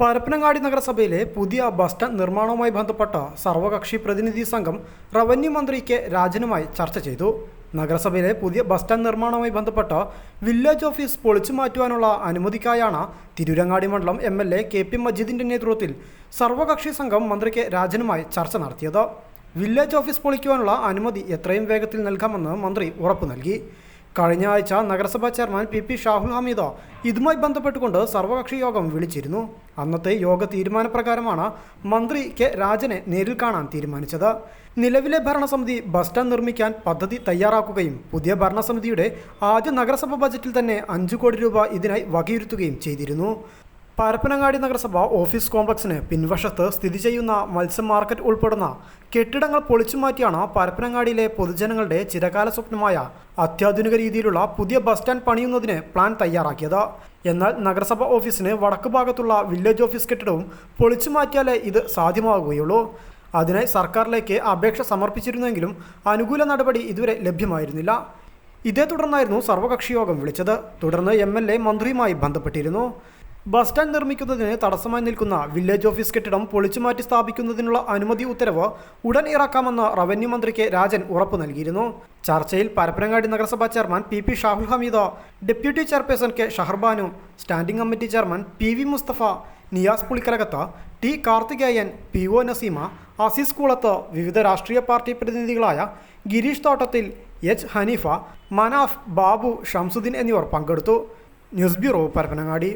പരപ്പനങ്ങാടി നഗരസഭയിലെ പുതിയ bus stand നിർമ്മാണവുമായി ബന്ധപ്പെട്ട സർവകക്ഷി പ്രതിനിധി സംഘം റവന്യൂ മന്ത്രി കെ രാജനുമായി ചർച്ച ചെയ്തു. നഗരസഭയിലെ പുതിയ ബസ് സ്റ്റാൻഡ് നിർമ്മാണവുമായി ബന്ധപ്പെട്ട വില്ലേജ് ഓഫീസ് പൊളിച്ചു മാറ്റുവാനുള്ള അനുമതിക്കായാണ് തിരൂരങ്ങാടി മണ്ഡലം M L A K P മജീദിന്റെ നേതൃത്വത്തിൽ സർവകക്ഷി സംഘം മന്ത്രി കെ രാജനുമായി ചർച്ച നടത്തിയത്. വില്ലേജ് ഓഫീസ് പൊളിക്കുവാനുള്ള അനുമതി എത്രയും വേഗത്തിൽ നൽകാമെന്ന് മന്ത്രി ഉറപ്പു നൽകി. കഴിഞ്ഞ ആഴ്ച നഗരസഭാ chairman P P Shahul Hameed ഇതുമായി ബന്ധപ്പെട്ടുകൊണ്ട് സർവകക്ഷി യോഗം വിളിച്ചിരുന്നു. അന്നത്തെ യോഗ തീരുമാനപ്രകാരമാണ് മന്ത്രി കെ രാജനെ നേരിൽ കാണാൻ തീരുമാനിച്ചത്. നിലവിലെ ഭരണസമിതി ബസ് സ്റ്റാൻഡ് നിർമ്മിക്കാൻ പദ്ധതി തയ്യാറാക്കുകയും പുതിയ ഭരണസമിതിയുടെ ആദ്യ നഗരസഭാ ബജറ്റിൽ തന്നെ അഞ്ചു കോടി രൂപ ഇതിനായി വകയിരുത്തുകയും ചെയ്തിരുന്നു. പരപ്പനങ്ങാടി നഗരസഭ ഓഫീസ് കോംപ്ലക്സിന് പിൻവശത്ത് സ്ഥിതി ചെയ്യുന്ന മത്സ്യം മാർക്കറ്റ് ഉൾപ്പെടുന്ന കെട്ടിടങ്ങൾ പൊളിച്ചു മാറ്റിയാണ് പരപ്പനങ്ങാടിയിലെ പൊതുജനങ്ങളുടെ ചിരകാല സ്വപ്നമായ അത്യാധുനിക രീതിയിലുള്ള പുതിയ ബസ് സ്റ്റാൻഡ് പണിയുന്നതിന് പ്ലാൻ തയ്യാറാക്കിയത്. എന്നാൽ നഗരസഭ ഓഫീസിന് വടക്കു ഭാഗത്തുള്ള വില്ലേജ് ഓഫീസ് കെട്ടിടവും പൊളിച്ചു മാറ്റിയാലേ ഇത് സാധ്യമാവുകയുള്ളൂ. അതിനായി സർക്കാരിലേക്ക് അപേക്ഷ സമർപ്പിച്ചിരുന്നെങ്കിലും അനുകൂല നടപടി ഇതുവരെ ലഭ്യമായിരുന്നില്ല. ഇതേ തുടർന്നായിരുന്നു സർവകക്ഷി യോഗം വിളിച്ചത്. തുടർന്ന് എം എൽ എ മന്ത്രിയുമായി ബന്ധപ്പെട്ടിരുന്നു. ബസ് സ്റ്റാൻഡ് നിർമ്മിക്കുന്നതിന് തടസ്സമായി നിൽക്കുന്ന വില്ലേജ് ഓഫീസ് കെട്ടിടം പൊളിച്ചുമാറ്റി സ്ഥാപിക്കുന്നതിനുള്ള അനുമതി ഉത്തരവ് ഉടൻ ഇറക്കാമെന്ന് റവന്യൂ മന്ത്രിക്ക് രാജൻ ഉറപ്പ് നൽകിയിരുന്നു. ചർച്ചയിൽ പരപ്പനങ്ങാടി നഗരസഭാ chairman P P Shahul Hameed deputy chairperson K Shaharbanu standing committee chairman P V Mustafa Niyas Pulikkalakath T Karthikeyan P O Naseema Azeez Kulath വിവിധ രാഷ്ട്രീയ പാർട്ടി പ്രതിനിധികളായ ഗിരീഷ് തോട്ടത്തിൽ എച്ച് ഹനീഫ മനാഫ് ബാബു ഷംസുദ്ദീൻ എന്നിവർ പങ്കെടുത്തു. News bureau Parappanangadi.